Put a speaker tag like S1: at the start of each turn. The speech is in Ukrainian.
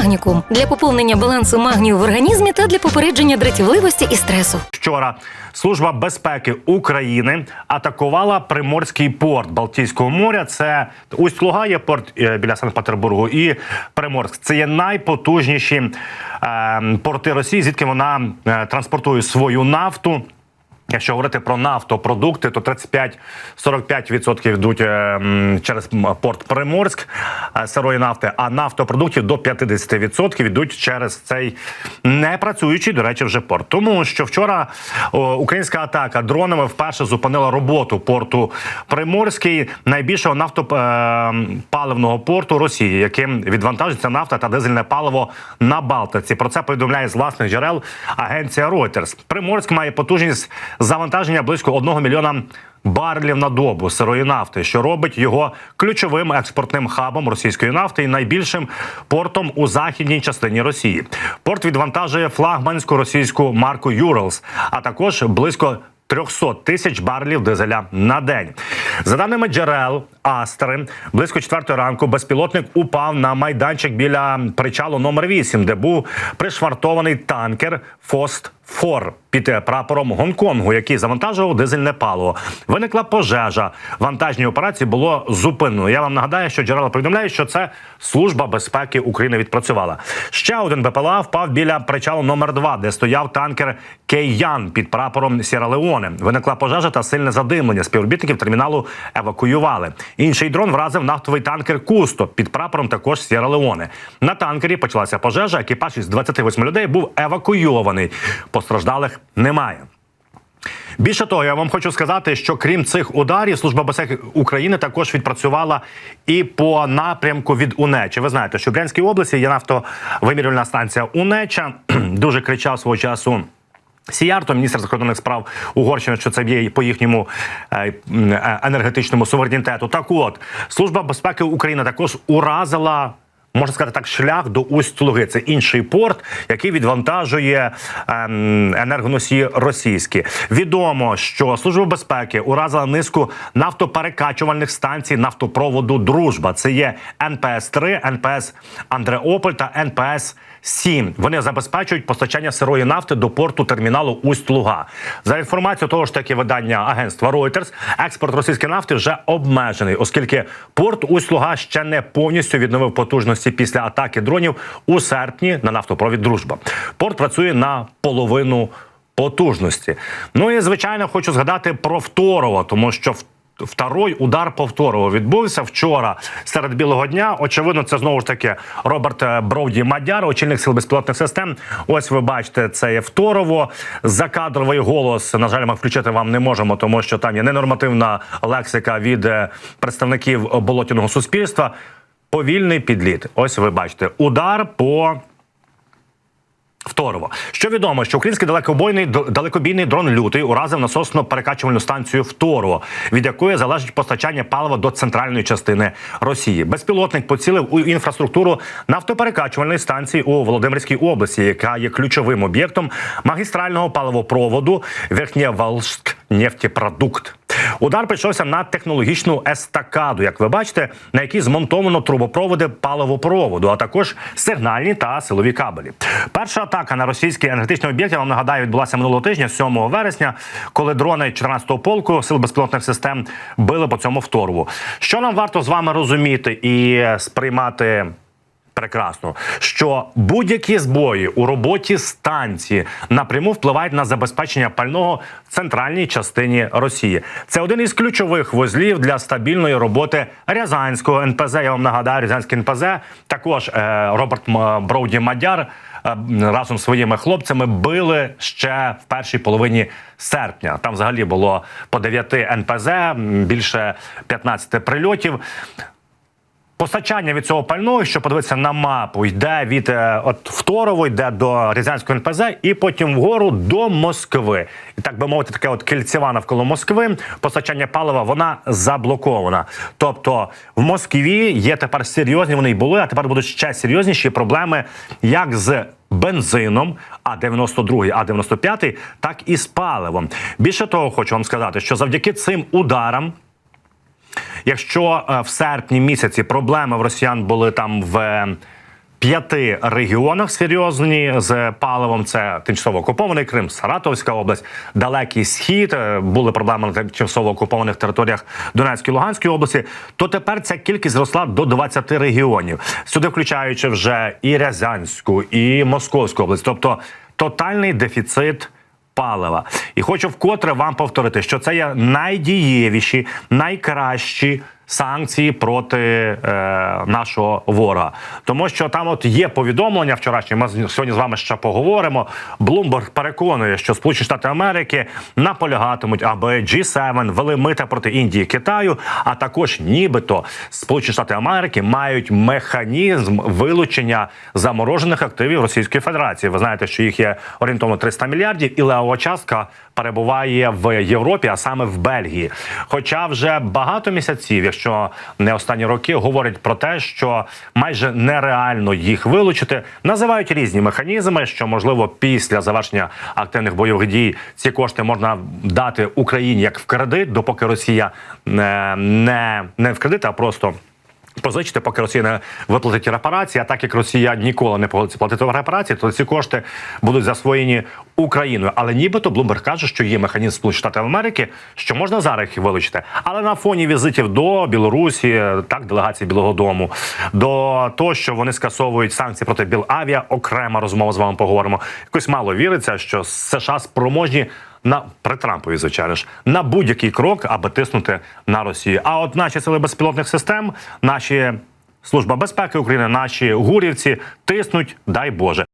S1: Магнікум для поповнення балансу магнію в організмі та для попередження дратівливості і стресу.
S2: Вчора служба безпеки України атакувала Приморський порт Балтійського моря. Це Усть-Луга є порт е, біля Санкт-Петербургу і Приморськ. Це є найпотужніші е, порти Росії, звідки вона е, транспортує свою нафту. Якщо говорити про нафтопродукти, то 35-45% йдуть е, через порт Приморськ е, сирої нафти, а нафтопродуктів до 50% йдуть через цей непрацюючий, до речі, вже порт. Тому що вчора українська атака дронами вперше зупинила роботу порту Приморський, найбільшого нафтопаливного порту Росії, яким відвантажується нафта та дизельне паливо на Балтиці. Про це повідомляє з власних джерел агенція Reuters. Приморськ має потужність завантаження близько 1 мільйона барелів на добу сирої нафти, що робить його ключовим експортним хабом російської нафти і найбільшим портом у західній частині Росії. Порт відвантажує флагманську російську марку Юралс, а також близько 300 тисяч барелів дизеля на день. За даними джерел Астери, близько 4 ранку безпілотник упав на майданчик біля причалу номер 8 де був пришвартований танкер Фост. Фор під прапором Гонконгу, який завантажував дизельне паливо. Виникла пожежа. Вантажній операції було зупинено. Я вам нагадаю, що джерела повідомляють, що це служба безпеки України відпрацювала. Ще один БПЛА впав біля причалу номер 2 де стояв танкер Кейян під прапором Сєра Леоне. Виникла пожежа та сильне задимлення. Співробітників терміналу евакуювали. Інший дрон вразив нафтовий танкер Кусто під прапором також Сєра Леоне. На танкері почалася пожежа. Екіпаж із 28 людей був евакуйований. Постраждалих немає. Більше того, я вам хочу сказати, що крім цих ударів, служба безпеки України також відпрацювала і по напрямку від Унечі. Ви знаєте, що в Брянській області є нафтовимірювальна станція Унеча. Дуже кричав свого часу. Сіярто, міністр закордонних справ Угорщини, що це є по їхньому е, е, енергетичному суверенітету. Так, от служба безпеки України також уразила. Можна сказати так, шлях до Усть-Луги. Це інший порт, який відвантажує ем, енергоносії російські. Відомо, що служба безпеки уразила низку нафтоперекачувальних станцій нафтопроводу Дружба. Це є НПС 3 НПС Андреополь та НПС 7 Вони забезпечують постачання сирої нафти до порту терміналу Усть-Луга. За інформацією того ж таки видання агентства Reuters, експорт російської нафти вже обмежений, оскільки порт Усть-Луга ще не повністю відновив потужності після атаки дронів у серпні на нафтопровід Дружба. Порт працює на половину потужності. Ну і звичайно, хочу згадати про Второго, тому що в Второй удар повторово відбувся вчора серед білого дня. Очевидно, це знову ж таки Роберт е, Броуді Мадяр, очільник сил безпілотних систем. Ось ви бачите, це є второво. Закадровий голос. На жаль, ми включити вам не можемо, тому що там є ненормативна лексика від е, представників болотяного суспільства. Повільний підліт. Ось ви бачите, удар по. Второво. Що відомо, що український далекобойний далекобійний дрон лютий уразив насосно перекачувальну станцію Второво, від якої залежить постачання палива до центральної частини Росії. Безпілотник поцілив у інфраструктуру нафтоперекачувальної станції у Володимирській області, яка є ключовим об'єктом магістрального паливопроводу Верхнєвалшськ нефтепродукт. Удар прийшовся на технологічну естакаду, як ви бачите, на якій змонтовано трубопроводи паливопроводу, а також сигнальні та силові кабелі. Перша атака на російський енергетичний об'єкт, я вам нагадаю, відбулася минулого тижня, 7 вересня, коли дрони 14-го полку сил безпілотних систем били по цьому вторву. Що нам варто з вами розуміти і сприймати? Прекрасно, що будь-які збої у роботі станції напряму впливають на забезпечення пального в центральній частині Росії. Це один із ключових вузлів для стабільної роботи Рязанського НПЗ. Я вам нагадаю, Рязанський НПЗ також е, Роберт Броуді Мадяр е, разом з своїми хлопцями били ще в першій половині серпня. Там взагалі було по 9 НПЗ, більше 15 прильотів. Постачання від цього пального, що подивитися на мапу, йде від е, от Второво, йде до Рязанського НПЗ, і потім вгору до Москви. І так би мовити, таке от кільцева навколо Москви. Постачання палива вона заблокована. Тобто в Москві є тепер серйозні. Вони й були, а тепер будуть ще серйозніші проблеми, як з. Бензином А 92 А 95 так і з паливом. Більше того, хочу вам сказати, що завдяки цим ударам Якщо е, в серпні місяці проблеми в росіян були там в е, п'яти регіонах серйозні з паливом. Це тимчасово окупований Крим, Саратовська область, далекий схід. е, Були проблеми на тимчасово окупованих територіях Донецької Луганської області. То тепер ця кількість зросла до 20 регіонів, сюди включаючи вже і Рязанську, і Московську область, тобто тотальний дефіцит палива. І хочу вкотре вам повторити, що це є найдієвіші, найкращі. Санкції проти е, нашого ворога, тому що там от є повідомлення вчорашнє. Ми сьогодні з вами ще поговоримо. Блумберг переконує, що Сполучені Штати Америки наполягатимуть, аби G7 вели мита проти Індії, Китаю, а також нібито Сполучені Штати Америки мають механізм вилучення заморожених активів Російської Федерації. Ви знаєте, що їх є орієнтовно 300 мільярдів, і левова частка перебуває в Європі, а саме в Бельгії. Хоча вже багато місяців, якщо не останні роки, говорять про те, що майже нереально їх вилучити, називають різні механізми, що можливо після завершення активних бойових дій ці кошти можна дати Україні як в кредит, допоки Росія не, не, не в кредит, а просто. Позичити, поки Росія не виплатить репарації, а так як Росія ніколи не погодиться платити репарації, то ці кошти будуть засвоєні Україною. Але нібито Блумберг каже, що є механізм Сполучених Штатів Америки, що можна зараз їх вилучити. Але на фоні візитів до Білорусі, так делегації Білого Дому, до того, що вони скасовують санкції проти Білавіа, окрема розмова з вами поговоримо. Якось мало віриться, що США спроможні на при Трампові, звичайно ж, на будь-який крок, аби тиснути на Росію. А от наші сили безпілотних систем, наші служба безпеки України, наші гурівці тиснуть, дай Боже.